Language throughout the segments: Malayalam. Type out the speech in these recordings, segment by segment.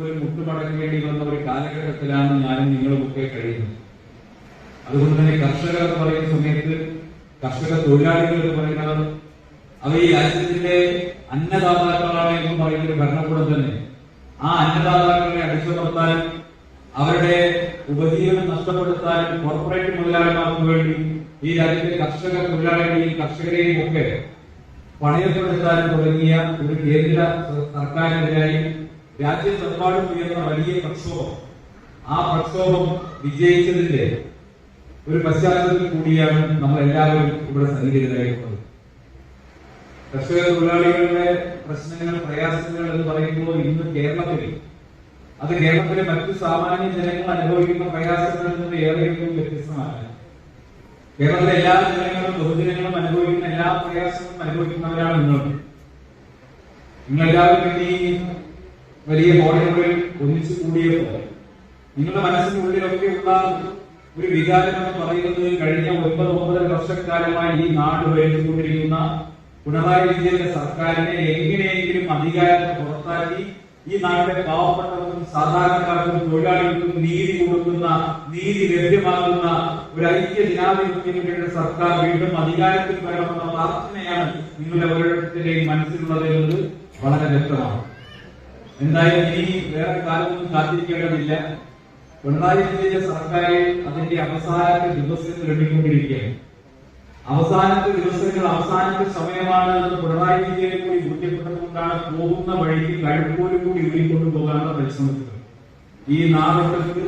പോലും മുട്ടുമടങ്ങേണ്ടി വന്ന ഒരു കാലഘട്ടത്തിലാണ് ഞാനും നിങ്ങളുമൊക്കെ കഴിയുന്നത്. അതുകൊണ്ട് തന്നെ കർഷകർ എന്ന് പറയുന്ന സമയത്ത് കർഷക തൊഴിലാളികൾ എന്ന് പറയുന്നത് അവർ ഈ രാജ്യത്തിന്റെ അന്നദാതാക്കളാണ് എന്ന് പറയുന്ന ഒരു ഭരണകൂടം തന്നെ. ആ അന്നദാതാക്കളെ അടിച്ചമർത്താനും അവരുടെ ഉപജീവനം നഷ്ടപ്പെടുത്താനും കോർപ്പറേറ്റ് മുതലാളിമാർക്ക് വേണ്ടി ഈ രാജ്യത്തെ കർഷക തൊഴിലാളികളെയും കർഷകരെയും ഒക്കെ പണയപ്പെടുത്താനും തുടങ്ങിയ ഒരു കേന്ദ്ര സർക്കാരിനെതിരായി രാജ്യത്തെമ്പാടും ഉയർന്ന വലിയ പ്രക്ഷോഭം. ആ പ്രക്ഷോഭം വിജയിച്ചതിന്റെ ഒരു പശ്ചാത്തലത്തിൽ കൂടിയാണ് നമ്മൾ എല്ലാവരും ഇവിടെ സന്നിഹിതരായിട്ടുള്ളത്. കർഷക തൊഴിലാളികളുടെ പ്രശ്നങ്ങൾ പ്രയാസങ്ങൾ എന്ന് പറയുമ്പോൾ ഇന്ന് കേരളത്തിൽ അത് കേരളത്തിലെ മറ്റു സാമാന്യ ജനങ്ങൾ അനുഭവിക്കുന്ന പ്രയാസങ്ങളിൽ നിന്ന് ഏറെയൊന്നും വ്യത്യസ്തമാണ് കേരളത്തിലെ എല്ലാ ജനങ്ങളും ബഹുജനങ്ങളും അനുഭവിക്കുന്ന എല്ലാ പ്രയാസങ്ങളും അനുഭവിക്കുന്നവരാണ് നിങ്ങൾ. നിങ്ങളെല്ലാവരും ഈ വലിയ ഹോട്ടലുകളിൽ ഒന്നിച്ചു കൂടിയപ്പോൾ നിങ്ങളുടെ മനസ്സിനുള്ളിലൊക്കെ ഉണ്ടാകുന്ന ഒരു വികാരം എന്ന് പറയുന്നത് കഴിഞ്ഞ ഒമ്പത് ഒമ്പതര വർഷക്കാലമായി ഈ നാട് ഭരിച്ചുകൊണ്ടിരിക്കുന്ന പിണറായി വിജയന്റെ സർക്കാരിനെ എങ്ങനെയെങ്കിലും അധികാരത്തെ പുറത്താക്കി ഈ നാട്ടിലെ പാവപ്പെട്ടവർക്കും സാധാരണക്കാർക്കും തൊഴിലാളികൾക്കും നീതി കൊടുക്കുന്ന നീതി ലഭ്യമാകുന്ന ഒരു ഐക്യ ജനാധിപത്യങ്ങളുടെ സർക്കാർ വീണ്ടും അധികാരത്തിൽ വരണമെന്ന പ്രാർത്ഥനയാണ് നിങ്ങളുടെ ഓരോരുത്തരുടെയും മനസ്സിലുള്ളത് എന്നത് വളരെ വ്യക്തമാണ്. എന്തായാലും ഇനി വേറെ കാലമൊന്നും കാത്തിരിക്കേണ്ടതില്ല. പിണറായി വിജയന്റെ സർക്കാർ അതിന്റെ അവസാനത്തെ ദിവസത്തിൽ എണ്ണിക്കൊണ്ടിരിക്കുകയാണ് അവസാനത്തെ ദിവസങ്ങൾ അവസാനത്തെ സമയമാണ് എന്ന് പിണറായി വിജയനെ കൂടി ബോധ്യപ്പെട്ടതുകൊണ്ടാണ് പോകുന്ന വഴിക്ക് കഴുപ്പോലും കൂടി ഊരിക്കൊണ്ടു പോകാനുള്ള പരിശ്രമത്തിൽ ഈ നാടൊട്ടത്ത്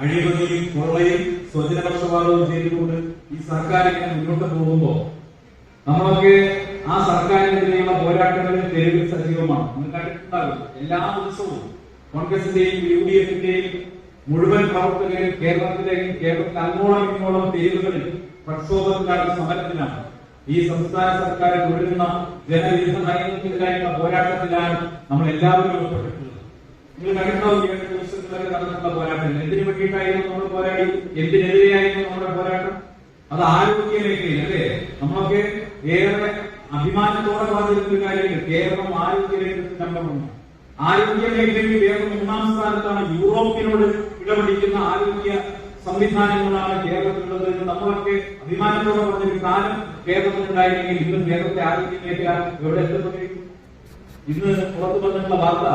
അഴിമതിയും കൊള്ളയും സ്വജനപക്ഷപാതവും ചെയ്തുകൊണ്ട് ഈ സർക്കാർ ഇങ്ങനെ മുന്നോട്ട് പോകുമ്പോൾ നമ്മളൊക്കെ ആ സർക്കാരിനെതിരെയുള്ള പോരാട്ടങ്ങളിൽ തെരുവിൽ സജീവമാണ്. നിങ്ങൾ കണ്ടിട്ടുണ്ടാകും. എല്ലാ ദിവസവും കോൺഗ്രസിന്റെയും യു ഡി എഫിന്റെയും മുഴുവൻ പ്രവർത്തകരും കേരളത്തിലെയും കേരളത്തിൽ അങ്ങോളം ഇങ്ങോളം തെരുവുകളിൽ പ്രക്ഷോഭത്തിലാണ് സമരത്തിലാണ്. ഈ സംസ്ഥാന സർക്കാർ തുടരുന്ന ജനവിരുദ്ധ നയങ്ങൾക്കെതിരായുള്ള പോരാട്ടത്തിലാണ് നമ്മൾ എല്ലാവരും ഉൾപ്പെട്ടിട്ടുള്ളത് പോരാട്ടം എന്തിനു വേണ്ടിയിട്ടായിരുന്നു നമ്മൾ പോരാടി? എന്തിനെതിരെയായിരുന്നു നമ്മുടെ പോരാട്ടം? അത് ആരോഗ്യ മേഖലയിൽ അല്ലേ? നമ്മളൊക്കെ ഏറെ അഭിമാനത്തോടെ പറഞ്ഞിരുന്ന കാര്യങ്ങൾ കേരളം ആരോഗ്യ രംഗത്ത് നമ്പറുണ്ട് ആരോഗ്യ മേഖലയിൽ കേരളം മൂന്നാം സ്ഥാനത്താണ് യൂറോപ്പിനോട് ഇടപെടിക്കുന്ന ആരോഗ്യ സംവിധാനങ്ങളാണ് കേരളത്തിലുള്ളത് എന്ന് നമ്മളൊക്കെ അഭിമാനത്തോടെ പറഞ്ഞൊരു കാലം കേരളത്തിലുണ്ടായിരുന്നെങ്കിൽ ഇന്ന് കേരളത്തെ ആരോഗ്യ മേഖല എവിടെ എത്തപ്പെട്ടിരിക്കും ഇന്ന് പുറത്തു വന്നിട്ടുള്ള വാർത്ത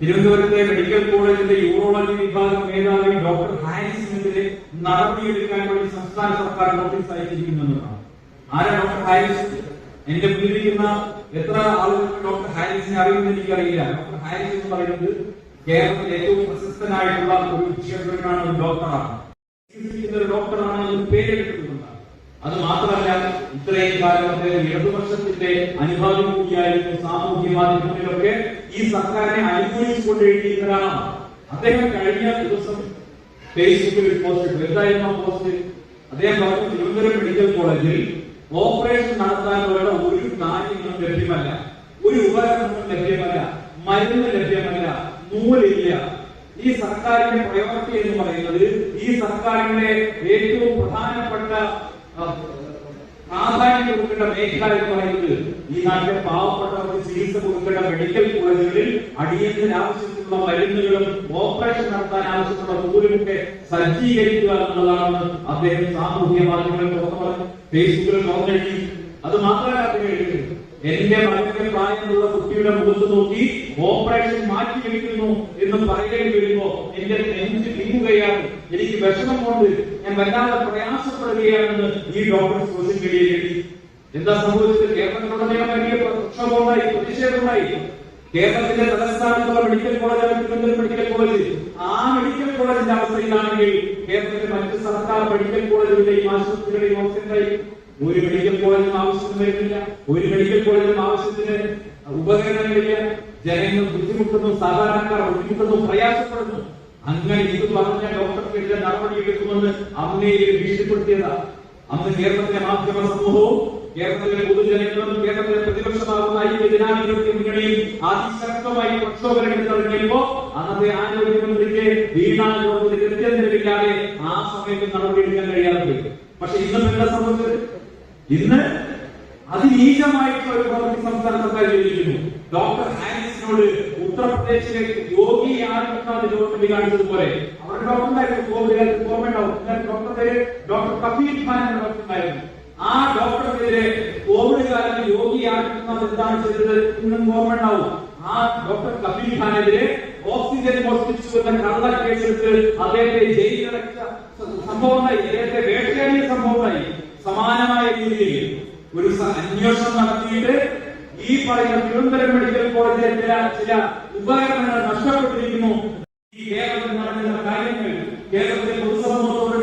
തിരുവനന്തപുരത്തെ മെഡിക്കൽ കോളേജിന്റെ യൂറോളജി വിഭാഗം മേധാവി ഡോക്ടർ ഹാരിസിനെതിരെ നടപടിയെടുക്കാൻ വേണ്ടി സംസ്ഥാന സർക്കാർ നോട്ടീസ് അയച്ചിരിക്കുന്നതാണ് ആരാ ഡോക്ടർ ഹാരിസ്? എന്റെ മുന്നിലിരിക്കുന്ന എത്ര ആളുകൾക്ക് ഡോക്ടർ ഹാരിസിനെ അറിയുമെന്ന് എനിക്കറിയില്ല. ഡോക്ടർ ഹാരിസ് എന്ന് പറയുന്നത് കേരളത്തിലെ ഏറ്റവും പ്രശസ്തനായിട്ടുള്ള ഒരു ക്ഷേത്രനാണ് ഒരു ഡോക്ടറാണ്. ഒരു ഡോക്ടറാണ് എന്ന് പേരെടുത്തിട്ടുണ്ട് അത് മാത്രമല്ല ഇത്രയും കാലം അദ്ദേഹം ഇടതുപക്ഷത്തിന്റെ അനുഭാവം കൂടിയായിരുന്നു സാമൂഹ്യ മാധ്യമങ്ങളിലൊക്കെ ഈ സർക്കാരിനെ അനുകൂലിച്ചുകൊണ്ട് എഴുതിയിരുന്നതാണ് അദ്ദേഹം കഴിഞ്ഞ ദിവസം ഫേസ്ബുക്കിൽ പോസ്റ്റ് ഇട്ടു. എന്തായിരുന്നു പോസ്റ്റ്? അദ്ദേഹം പറഞ്ഞു തിരുവനന്തപുരം മെഡിക്കൽ കോളേജിൽ ഓപ്പറേഷൻ നടത്താനുള്ള ഒരു കാര്യങ്ങളും ലഭ്യമല്ല ഒരു ഉപകരണങ്ങളും ലഭ്യമല്ല മരുന്ന് ലഭ്യമല്ല നൂലില്ല ഈ സർക്കാരിന്റെ എന്ന് പറയുന്നത് ഈ സർക്കാരിന്റെ ഏറ്റവും പ്രധാനപ്പെട്ട പ്രാധാന്യം കൊടുക്കേണ്ട മേഖല എന്ന് പറയുന്നത് ഈ നാട്ടിലെ പാവപ്പെട്ടവർക്ക് ചികിത്സ കൊടുക്കേണ്ട മെഡിക്കൽ കോളേജുകളിൽ അടിയന്തര ആവശ്യത്തിനുള്ള മരുന്നുകളും ഓപ്പറേഷൻ നടത്താൻ ആവശ്യമുള്ള നൂലുമൊക്കെ സജ്ജീകരിക്കുക എന്നുള്ളതാണ് അദ്ദേഹം സാമൂഹ്യ മാധ്യമങ്ങളിൽ പറഞ്ഞു. ഫേസ്ബുക്കിൽ അത് മാത്രമല്ല അദ്ദേഹം എന്റെ മകന്റെ പ്രായമുള്ള കുട്ടിയുടെ മുഖത്ത് നോക്കി ഓപ്പറേഷൻ മാറ്റി വെക്കുന്നു എന്ന് പറയേണ്ടി വരുമ്പോ എന്റെ നെഞ്ച് നീങ്ങുകയാണ് എനിക്ക് വിഷമം കൊണ്ട് ഞാൻ വല്ലാതെ പ്രയാസപ്പെടുകയാണെന്ന് ഈ ഡോക്ടർ സോഷ്യൽ മീഡിയയിൽ എഴുതി. എന്താ സംഭവിച്ചത്? കേരളത്തിലുടനീളം വലിയ പ്രക്ഷോഭമായി പ്രതിഷേധമായി കേരളത്തിന്റെ തലസ്ഥാനത്തുള്ള medical college Thiruvananthapuram medical college ആ മെഡിക്കൽ കോളേജിന്റെ അവസ്ഥയിലാണെങ്കിൽ കേരളത്തിലെ മറ്റ് സർക്കാർ മെഡിക്കൽ കോളേജുകളുടെയും ആശുപത്രികളുടെയും അവസ്ഥയായി ഒരു മെഡിക്കൽ പോലും ആവശ്യം വരുന്നില്ല ഒരു മെഡിക്കൽ പോലും ആവശ്യത്തിന് ഉപകരണങ്ങളില്ല ജനങ്ങൾ ബുദ്ധിമുട്ടുന്നു സാധാരണക്കാർ ബുദ്ധിമുട്ടുന്നു പ്രയാസപ്പെടുന്നു. അങ്ങനെ ഇത് പറഞ്ഞ ഡോക്ടർക്കെതിരെ നടപടി എടുക്കുമെന്ന് അമ്മയെ ഭീഷണിപ്പെടുത്തിയതാ. അന്ന് കേരളത്തിലെ മാധ്യമ സമൂഹവും കേരളത്തിലെ പൊതുജനങ്ങളും കേരളത്തിലെ പ്രതിപക്ഷമാകുന്ന ഐക്യ ജനാധിപത്യ മുന്നണിയിൽ അതിശക്തമായി പ്രക്ഷോഭരംഗത്ത് തുടങ്ങിയപ്പോ അന്നത്തെ ആരോഗ്യമന്ത്രിക്ക് വീണാ ജോർജിന് കൃത്യനിരവില്ലാതെ ആ സമയത്ത് നടപടിയെടുക്കാൻ കഴിയാതെ പോയി. പക്ഷെ ഇന്നും സംബന്ധിച്ച് ഇന്ന് അതിനീചമായിട്ടുള്ള ഒരു പ്രവൃത്തി സംസ്ഥാന സർക്കാർ ചെയ്തിരിക്കുന്നു. ഡോക്ടർ ഹാരിസിനോട് ഉത്തർപ്രദേശിലെ യോഗി ആദിത്യനാഥ് ഗവൺമെന്റ് കാണിച്ചതുപോലെ അവരുടെ ഡോക്ടറായിരുന്നു കോവിഡ് ഓർമ്മയുണ്ടാവും ഡോക്ടർ ഡോക്ടർ കഫീൽ ഖാൻ എന്ന ഡോക്ടറായിരുന്നു ആ ഡോക്ടർക്കെതിരെ കോവിഡ് കാലത്ത് യോഗി ആദിത്യനാഥ് എന്താണ് ചെയ്തത് ഇന്നും ഓർമ്മയുണ്ടാവും ആ ഡോക്ടർ കഫീൽ ഖാനെതിരെ ഓക്സിജൻ മോഷ്ടിച്ചു എന്ന കള്ള കേസെടുത്ത് അദ്ദേഹത്തെ ജയിലിലടച്ച സംഭവമായി അദ്ദേഹത്തെ വേട്ടയാടിയ സംഭവമായി സമാനമായ രീതിയിൽ ഒരു അന്വേഷണം നടത്തിയിട്ട് ഈ പറയുന്ന തിരുവനന്തപുരം മെഡിക്കൽ കോളേജിലെ ചില ചില ഉപകരണങ്ങൾ നഷ്ടപ്പെട്ടിരിക്കുന്നു. ഈ കേരളത്തിൽ കാര്യങ്ങൾ കേരളത്തിലെ പൊതുസമൂഹത്തോട്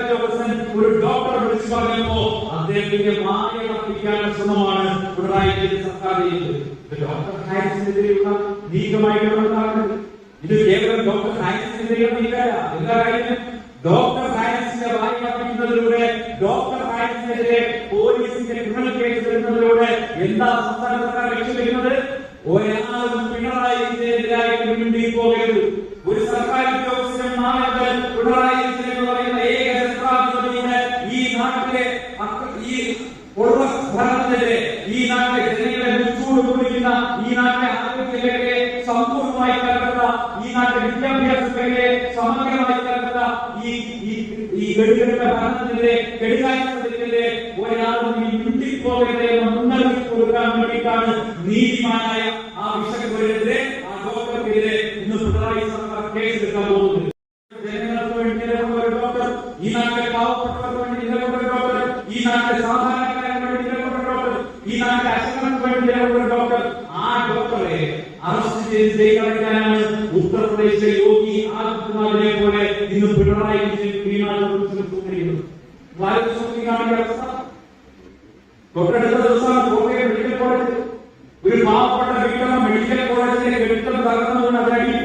ഉദ്യോഗസ്ഥൻ ഒരു ഡോക്ടർ വിളിച്ചു പറഞ്ഞപ്പോ അദ്ദേഹത്തിന്റെ മായ കത്തിക്കാനുള്ള ശ്രമമാണ് പിണറായി സർക്കാർ ഡോക്ടർ നീക്കമായിട്ടുള്ളതാണ് ഇത് കേവലം ഡോക്ടർ ഹാരിസിനെതിരെയുള്ള നീക്കമല്ല. എന്താ കാര്യം? ഡോക്ടർ ഹാരിസിന്റെ വായി കത്തിക്കുന്നതിലൂടെ ഡോക്ടർ ഹാരിസിനെതിരെ പോലീസിന്റെ ക്രിമിനൽ കേസ് വരുന്നതിലൂടെ എന്താ സംസ്ഥാന സർക്കാർ ലക്ഷ്യമിടുന്നത് ഒരാളും പിണറായി വിജയനെതിരായിട്ട് മുൻപിൽ പോകരുത്. ഒരു സർക്കാർ ഉദ്യോഗസ്ഥൻ നാളെ പിണറായി വിജയൻ എന്ന് പറയുന്ന ഏക ശസ്ത്രാധിപതിയുടെ ഈ നാട്ടിലെ ഈ ഭരണത്തിനെതിരെ ഈ നാട്ടിലെ ജനങ്ങളെ മുച്ചൂട് കുടിക്കുന്ന ഈ നാട്ടിലെ ആരോഗ്യത്തിലേക്ക് സമ്പൂർണമായി തകർത്ത ഈ നാട്ടിലെ വിദ്യാഭ്യാസത്തിലേക്ക് സമഗ്രമായി തകർത്ത ഈ ഈ ഈ ഗഡികളുടെ ഭരണത്തിനെതിരെ കെടുകാര്യത്തിനെതിരെ ഒരാളും ഈ മുട്ടിപ്പോകരുത് എന്ന മുന്നറിയിപ്പ് കൊടുക്കാൻ വേണ്ടിയിട്ടാണ് നീതിമാനായ ആ വിഷയത്തിനെതിരെ ആ ഡോക്ടർക്കെതിരെ ഇന്ന് പിണറായി സർക്കാർ കേസെടുക്കാൻ പോകുന്നത്. ജനങ്ങൾക്ക് വേണ്ടി ഡോക്ടർ ഈ നാട്ടിലെ പാവപ്പെട്ടവർക്ക് വേണ്ടി നിലകൊണ്ട ഡോക്ടർ ഈ നാട്ടിലെ നിലകൊണ്ട ഡോക്ടർ ഈ നാട്ടിലെ അശങ്ങൾക്ക് വേണ്ടി ഡോക്ടർ ആ ഡോക്ടറെ അറസ്റ്റ് ചെയ്ത് ഉത്തർപ്രദേശിലെ യോഗി ആദിത്യനാഥിനെ പോലെ ഇന്ന് പിണറായി വിജയൻ സുഹൃത്തി കാണിക്കുന്ന അവസ്ഥ തൊട്ടടുത്ത ദിവസമാണ് കോട്ടയം മെഡിക്കൽ കോളേജ് ഒരു പാവപ്പെട്ട വീട്ടമ്മ മെഡിക്കൽ കോളേജിലെ കെട്ടിടം തകർന്നതുകൊണ്ട് അതിനടിയിൽ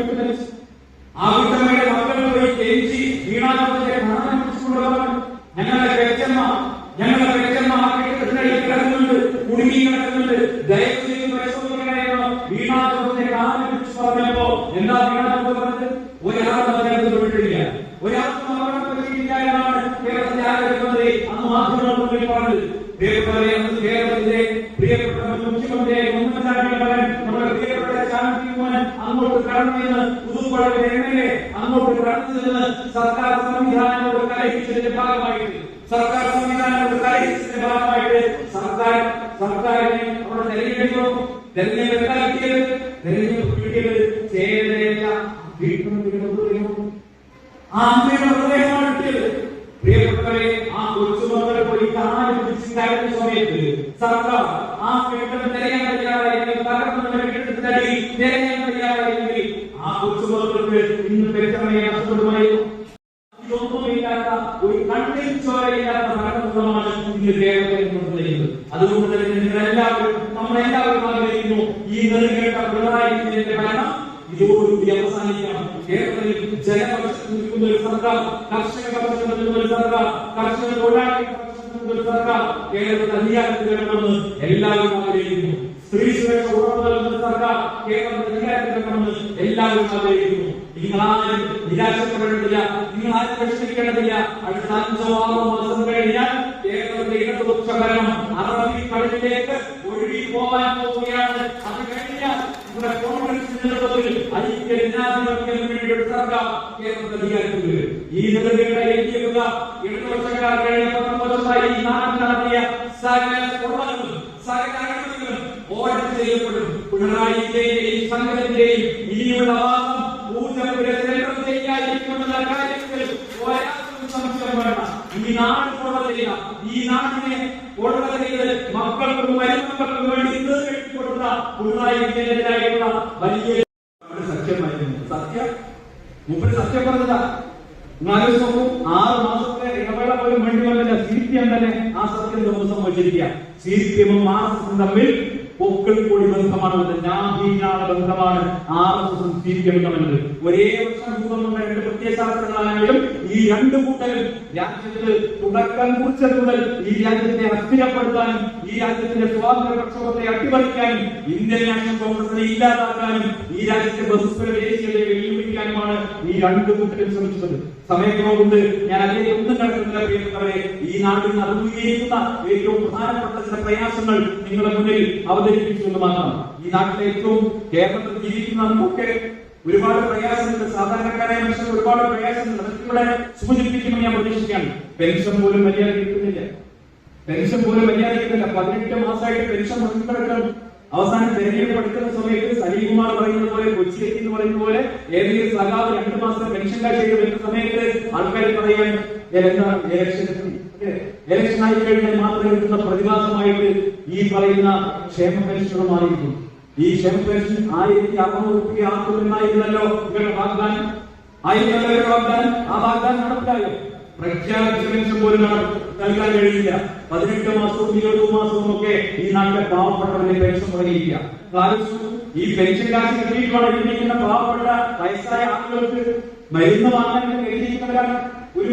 നിന്ന് പുതുപ്പള്ളിയുടെ എം എൽ എ അങ്ങോട്ട് കടന്നു ചെന്ന് സർക്കാർ സംവിധാനങ്ങളോട് കലഹിച്ചതിന്റെ ഭാഗമായിട്ട് സർക്കാർ സംവിധാനങ്ങളോട് കലഹിച്ചതിന്റെ ഭാഗമായിട്ട് സർക്കാർ സർക്കാരിനെ അവരുടെ തെരഞ്ഞെടുപ്പ് നോക്കും. തെരഞ്ഞെടുപ്പ് എന്താ കിട്ടിയത്? തെരഞ്ഞെടുപ്പ് കിട്ടിയത് ചേരേറ്റ ഹൃദയവും ആ അമ്മയുടെ പ്രിയപ്പെട്ടവരെ ആ കൊച്ചുമക്കളെ പോയി കാണാൻ കയറുന്ന സമയത്ത് സർക്കാർ ആ കെട്ടിടം തിരയാൻ തയ്യാറായെങ്കിൽ എല്ലാവരും ആഗ്രഹിക്കുന്നു ഈ നെറുകേട്ട പിണറായി വിജയന്റെ ഭരണം ഇതോടുകൂടി അവസാനിക്കണം. കേരളത്തിൽ ജനപക്ഷത്ത് നിൽക്കുന്ന ഒരു സർക്കാർ കർഷക പക്ഷത്ത് നിൽക്കുന്ന ഒരു സർക്കാർ കർഷക തൊഴിലാളി പക്ഷത്ത് നിൽക്കുന്ന ഒരു സർക്കാർ കേരളത്തിൽ എല്ലാവരും ആഗ്രഹിക്കുന്നു. സ്ത്രീ സുരക്ഷ ഉറപ്പു നൽകുന്ന സർക്കാർ കേരളത്തിൽ എല്ലാവരും ആഗ്രഹിക്കുന്നു. നിങ്ങൾ ആരും നിരാശപ്പെടേണ്ടതില്ല. നിങ്ങൾ ആരും വിഷമിക്കേണ്ടതില്ല അടുത്ത അഞ്ചോ ആറോ മാസം കഴിഞ്ഞാൽ കേരളത്തിലെ ഇടതുപക്ഷ ഭരണം അറബിക്കടലിലേക്ക് ഒഴുകി പോകാൻ പോവുകയാണ്. അത് കഴിഞ്ഞാൽ ഇവിടെ കോൺഗ്രസ് നേതൃത്വത്തിൽ ഐക്യ ജനാധിപത്യം വേണ്ടിയുള്ള സർക്കാർ കേരളത്തിൽ അധികാരത്തിൽ ഈ നിലവിലുള്ള ഏകീകൃത ഇടതുപക്ഷക്കാർ കഴിഞ്ഞ പത്തൊമ്പത് വർഷമായി നാട്ടിൽ നടത്തിയ സകല ചെയ്യപ്പെടും ഈ സംഘത്തിന്റെയും ഇനിയുള്ള വാദം ഊർജപ്പുര സെൻട്രൽ ചെയ്യാതിരിക്കുമെന്ന ഈ നാട് കൊള്ള ഈ നാടിനെ ചെയ്ത് മക്കൾക്കും വരുമക്കൾക്കും വേണ്ടി കൊടുത്ത പിണറായി വിജയനെതിരായിട്ടുള്ള വലിയ സത്യമായിരുന്നു. സത്യം? മുമ്പിൽ സത്യം പറഞ്ഞതാ. ആലോചിച്ച് ആറ് മാസത്തെ ഇടവേള പോലും വേണ്ടി വന്നില്ല? സി പി എം തന്നെ ആ സത്യം ദിവസം വച്ചിരിക്കുക സി പി എമ്മും ആർ എസും തമ്മിൽ പൊക്കിൾ കൂടി ബന്ധമാണ് നാഭീനാള ബന്ധമാണ് ആർ എസ് എസും സി തമ്മിൽ ഒരേ വർഷം രൂപമുള്ള രണ്ട് പ്രത്യയശാസ്ത്രങ്ങളാണെങ്കിലും ഈ രണ്ട് കൂട്ടരും രാജ്യത്ത് തുടക്കം കുറിച്ചത് മുതൽ ഈ രാജ്യത്തെ അസ്ഥിരപ്പെടുത്താനും ഈ രാജ്യത്തിന്റെ സ്വാതന്ത്ര്യ പ്രക്ഷോഭത്തെ അട്ടിമറിക്കാനും ഇന്ത്യൻ നാഷണൽ കോൺഗ്രസിനെ ഇല്ലാതാക്കാനും ഈ രാജ്യത്തെ ബഹുസ്വര ദേശീയതയെ വെല്ലുവിളിക്കാനുമാണ് ഈ രണ്ട് കൂട്ടരും ശ്രമിച്ചത് സമയക്രമം കൊണ്ട് ഞാൻ അതിനെ ഒന്നും കണ്ടിട്ടില്ല പ്രിയപ്പെട്ടവരെ. ഈ നാട്ടിൽ അഭിമുഖീകരിക്കുന്ന ഏറ്റവും പ്രധാനപ്പെട്ട ചില പ്രയാസങ്ങൾ നിങ്ങളുടെ മുന്നിൽ അവതരിപ്പിച്ചു എന്ന് മാത്രം. ഈ നാട്ടിലെ ഏറ്റവും കേരളത്തിൽ ജീവിക്കുന്ന നമുക്കൊക്കെ ഒരുപാട് പ്രയാസമുണ്ട് സാധാരണക്കാരായ മനുഷ്യർ ഒരുപാട് പ്രയാസമുണ്ട് അതൊക്കെ സൂചിപ്പിക്കുമെന്ന് ഞാൻ പ്രതീക്ഷിക്കുകയാണ്. പെൻഷൻ പോലും മര്യാദ കിട്ടുന്നില്ല. പെൻഷൻ പോലും മര്യാദ കിട്ടുന്നില്ല. പതിനെട്ട് മാസമായിട്ട് പെൻഷൻ മുടക്കിക്കിടക്കണം അവസാനം തെരഞ്ഞെടുപ്പ് എടുക്കുന്ന സമയത്ത് സലീകുമാർ പറയുന്നത് പോലെ കൊച്ചി എന്ന് പറയുന്ന പോലെ ഏതെങ്കിലും സഖാവ് രണ്ടു മാസം പെൻഷൻ കാശ് ചെയ്ത് വരുന്ന സമയത്ത് ആൾക്കാർ പറയാൻ എന്താണ് ഇലക്ഷൻ ഇലക്ഷൻ ആയി കഴിഞ്ഞാൽ മാത്രം കിട്ടുന്ന പ്രതിഭാസമായിട്ട് ഈ പറയുന്ന ക്ഷേമ പെൻഷനുമായിരിക്കും ഈ ക്ഷേമ പെൻഷൻ ആയിരത്തി അറുന്നൂറ് രൂപ ആക്കുമെന്നായിരുന്നല്ലോ ഇവരുടെ വാഗ്ദാനം? ഇവരുടെ വാഗ്ദാനം ആ വാഗ്ദാനം നടപ്പിലായോ? പ്രഖ്യാപിച്ച പെൻഷൻ പോലും നൽകാൻ കഴിയില്ല. പതിനെട്ട് മാസവും ഇരുപത് മാസവും ഒക്കെ ഈ നാട്ടിലെ പാവപ്പെട്ടവന്റെ പെൻഷൻ മുടങ്ങിയില്ല ഈ പെൻഷൻ കാശ് കിട്ടിയിട്ടുള്ള ഇരിക്കുന്ന പാവപ്പെട്ട വയസ്സായ ആളുകൾക്ക് മരുന്ന് വാങ്ങാൻ എഴുതിയിരിക്കുന്നവരാണ് ഒരു